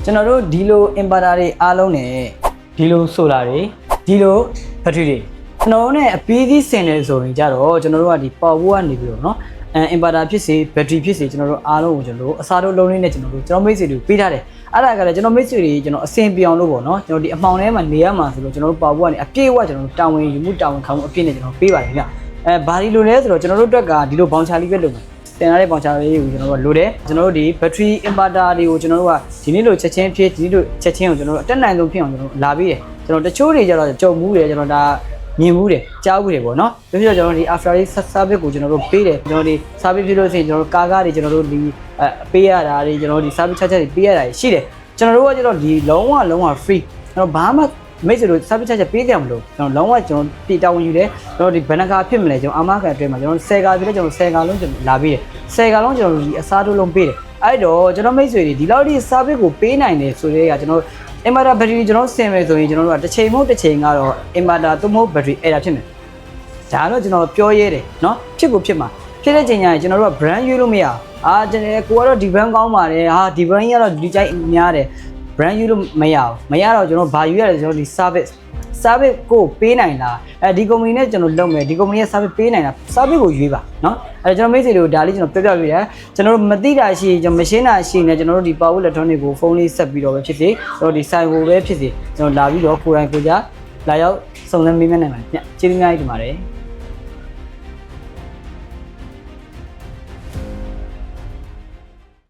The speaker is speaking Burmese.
ကျွန်တော်တို့ဒီလို inverter တွေအားလုံးနဲ့ဒီလို solar တွေဒီလို battery တွေကျွန်တော်တို့ ਨੇ အပြီးသီးဆင်တယ်ဆိုရင်ကြတော့ကျွန်တော်တို့ကဒီ power ကနေပြီးတော့เนาะအဲ inverter ဖြစ်စေ battery ဖြစ်စေကျွန်တော်တို့အားလုံးကိုကျွန်တော်တို့အစားတို့လုံးလေးနဲ့ကျွန်တော်တို့ကျွန်တော်မိတ်ဆွေတွေကိုပေးထားတယ်အဲ့ဒါကလည်းကျွန်တော်မိတ်ဆွေတွေကျွန်တော်အဆင်ပြေအောင်လို့ပေါ့เนาะကျွန်တော်ဒီအမှောင်ထဲမှာနေရမှာဆိုလို့ကျွန်တော်တို့ power ကနေအပြည့်အဝကျွန်တော်တို့တာဝန်ယူမှုတာဝန်ခံမှုအပြည့်နဲ့ကျွန်တော်ပေးပါတယ်ခင်ဗျအဲဘာဒီလိုလဲဆိုတော့ကျွန်တော်တို့အတွက်ကဒီလိုဘောင်ချာလေးပဲလုပ်မယ် တင်လာတဲ့ပေါင်ချာလေးကိုကျွန်တော်တို့ကလိုတယ်ကျွန်တော်တို့ဒီ battery inverter တွေကိုကျွန်တော်တို့ကဒီနေ့လိုချက်ချင်းဖြစ်ဒီနေ့လိုချက်ချင်းကိုကျွန်တော်တို့အတက်နိုင်ဆုံးဖြစ်အောင်ကျွန်တော်တို့လာပြီးတယ်ကျွန်တော်တချို့တွေကျတော့ကြုံမှုတယ်ကျွန်တော်ဒါမြင်မှုတယ်ကြားမှုတယ်ပေါ့နော်ပြီးတော့ကျွန်တော်ဒီ after service ကိုကျွန်တော်တို့ပေးတယ်ကျွန်တော်ဒီ service ဖြစ်လို့ရှိရင်ကျွန်တော်တို့ကားကားတွေကျွန်တော်တို့ဒီအပေးရတာတွေကျွန်တော်တို့ဒီ service charge တွေပေးရတာရှိတယ်ကျွန်တော်တို့ကကျတော့ဒီလုံးဝလုံးဝ free ကျွန်တော်ဘာမှ မိတ်ဆွေတို့ service charge ပေးကြမလို့ကျွန်တော်လုံးဝကျွန်တော်ပြည်တာဝန်ယူတယ်ကျွန်တော်ဒီဘဏ္ဍကာဖြစ်မလဲကျွန်တော်အမကန်အတွင်းမှာကျွန်တော်10ကာပြည့်လဲကျွန်တော်10ကာလုံးကျွန်တော်လာပြီးတယ်10ကာလုံးကျွန်တော်ဒီအစားထိုးလုံးပေးတယ်အဲ့တော့ကျွန်တော်မိတ်ဆွေတွေဒီလောက်ဒီ service ကိုပေးနိုင်တယ်ဆိုတဲ့ကကျွန်တော် inverter battery ကျွန်တော်ဆင်မယ်ဆိုရင်ကျွန်တော်တို့ကတစ်ချိန်မဟုတ်တစ်ချိန်ကတော့ inverter သို့မဟုတ် battery အဲ့ဒါဖြစ်မယ်ဒါတော့ကျွန်တော်ပြောရဲတယ်เนาะဖြစ်ကိုဖြစ်မှာဖြစ်တဲ့ချိန်ကျရင်ကျွန်တော်တို့က brand ရွေးလို့မရဘူးအာကျွန်တော်ကိုကတော့ဒီ brand ကောင်းပါတယ်ဟာဒီ brand ကြီးကတော့ဒီကြိုက်များတယ် brand ယူလို့မရဘူးမရတော့ကျွန်တော်ဘာယူရလဲကျွန်တော်ဒီ service service ကိုပေးနိုင်လားအဲဒီ company နဲ့ကျွန်တော်လုပ်မယ်ဒီ company ရဲ့ service ပေးနိုင်လား service ကိုရွေးပါเนาะအဲကျွန်တော်မိတ်ဆွေတွေကိုဒါလေးကျွန်တော်ပြောပြပေးတယ်ကျွန်တော်တို့မသိတာရှိရင်ကျွန်တော်မရှင်းတာရှိရင်လည်းကျွန်တော်တို့ဒီ power electronic ကိုဖုန်းလေးဆက်ပြီးတော့ပဲဖြစ်စေကျွန်တော်ဒီ site ကိုပဲဖြစ်စေကျွန်တော်လာပြီးတော့ကိုယ်တိုင်ကိုယ်ကြလာရောက်စုံစမ်းမေးမြန်းနိုင်ပါတယ်ညကျေးဇူးများကြီးတင်ပါတယ်